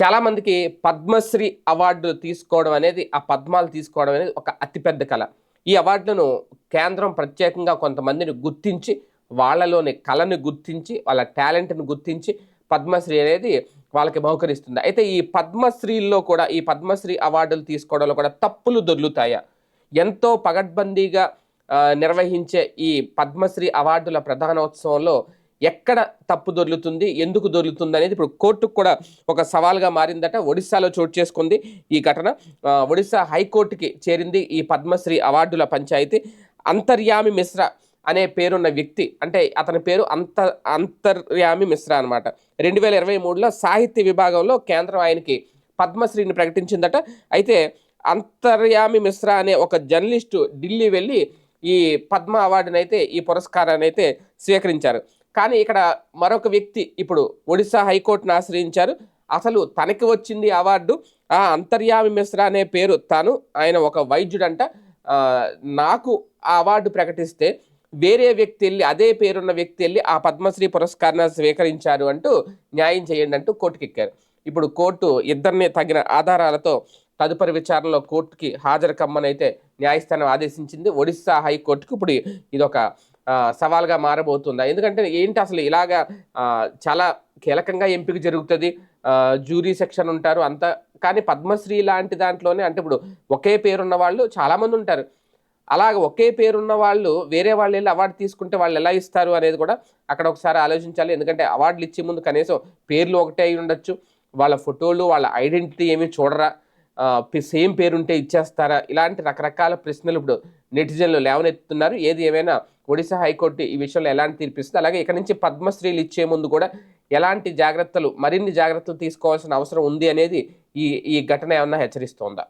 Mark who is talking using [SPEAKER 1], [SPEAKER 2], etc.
[SPEAKER 1] చాలామందికి పద్మశ్రీ అవార్డు తీసుకోవడం అనేది ఆ పద్మాలు తీసుకోవడం అనేది ఒక అతిపెద్ద కళ. ఈ అవార్డులను కేంద్రం ప్రత్యేకంగా కొంతమందిని గుర్తించి వాళ్ళలోని కళను గుర్తించి వాళ్ళ టాలెంట్ని గుర్తించి పద్మశ్రీ అనేది వాళ్ళకి బహుకరిస్తుంది. అయితే ఈ పద్మశ్రీల్లో కూడా ఈ పద్మశ్రీ అవార్డులు తీసుకోవడంలో కూడా తప్పులు దొర్లుతాయా? ఎంతో పగడ్బందీగా నిర్వహించే ఈ పద్మశ్రీ అవార్డుల ప్రధానోత్సవంలో ఎక్కడ తప్పు దొర్లుతుంది ఎందుకు దొర్లుతుంది అనేది ఇప్పుడు కోర్టుకు కూడా ఒక సవాల్గా మారిందట. ఒడిశాలో చోటు చేసుకుంది ఈ ఘటన. ఒడిశా హైకోర్టుకి చేరింది ఈ పద్మశ్రీ అవార్డుల పంచాయతీ. అంతర్యామి మిశ్రా అనే పేరున్న వ్యక్తి అంటే అతని పేరు అంత అంతర్యామి మిశ్రా అనమాట రెండు వేల ఇరవై మూడులో సాహిత్య విభాగంలో కేంద్రం ఆయనకి పద్మశ్రీని ప్రకటించిందట. అయితే అంతర్యామి మిశ్రా అనే ఒక జర్నలిస్టు ఢిల్లీ వెళ్ళి ఈ పద్మ అవార్డునైతే ఈ పురస్కారాన్ని అయితే స్వీకరించారు. కానీ ఇక్కడ మరొక వ్యక్తి ఇప్పుడు ఒడిశా హైకోర్టును ఆశ్రయించారు. అసలు తనకి వచ్చింది అవార్డు ఆ అంతర్యామి మిశ్రా అనే పేరు తాను ఆయన ఒక వైద్యుడంట. నాకు ఆ అవార్డు ప్రకటిస్తే వేరే వ్యక్తి వెళ్ళి అదే పేరున్న వ్యక్తి వెళ్ళి ఆ పద్మశ్రీ పురస్కారాన్ని స్వీకరించారు అంటూ న్యాయం చేయండి అంటూ కోర్టుకెక్కారు. ఇప్పుడు కోర్టు ఇద్దరిని తగిన ఆధారాలతో తదుపరి విచారణలో కోర్టుకి హాజరు కమ్మనైతే న్యాయస్థానం ఆదేశించింది. ఒడిశా హైకోర్టుకు ఇప్పుడు ఇదొక సవాల్గా మారబోతుందా? ఎందుకంటే ఏంటి అసలు ఇలాగా చాలా కీలకంగా ఎంపిక జరుగుతుంది. జ్యూరీ సెక్షన్ ఉంటారు అంత కానీ పద్మశ్రీ లాంటి దాంట్లోనే అంటే ఇప్పుడు ఒకే పేరున్న వాళ్ళు చాలామంది ఉంటారు. అలాగ ఒకే పేరున్న వాళ్ళు వేరే వాళ్ళు వెళ్ళి అవార్డు తీసుకుంటే వాళ్ళు ఎలా ఇస్తారు అనేది కూడా అక్కడ ఒకసారి ఆలోచించాలి. ఎందుకంటే అవార్డులు ఇచ్చే ముందు కనీసం పేర్లు ఒకటే అయి ఉండొచ్చు. వాళ్ళ ఫోటోలు వాళ్ళ ఐడెంటిటీ ఏమీ చూడరా? సేమ్ పేరుంటే ఇచ్చేస్తారా? ఇలాంటి రకరకాల ప్రశ్నలు ఇప్పుడు నెటిజన్లు లేవనెత్తుతున్నారు. ఏది ఏమైనా ఒడిశా హైకోర్టు ఈ విషయంలో ఎలాంటి తీర్పిస్తుంది? అలాగే ఇక నుంచి పద్మశ్రీలు ఇచ్చే ముందు కూడా ఎలాంటి జాగ్రత్తలు మరిన్ని జాగ్రత్తలు తీసుకోవాల్సిన అవసరం ఉంది అనేది ఈ ఈ ఘటన ఏమన్నా హెచ్చరిస్తోందా?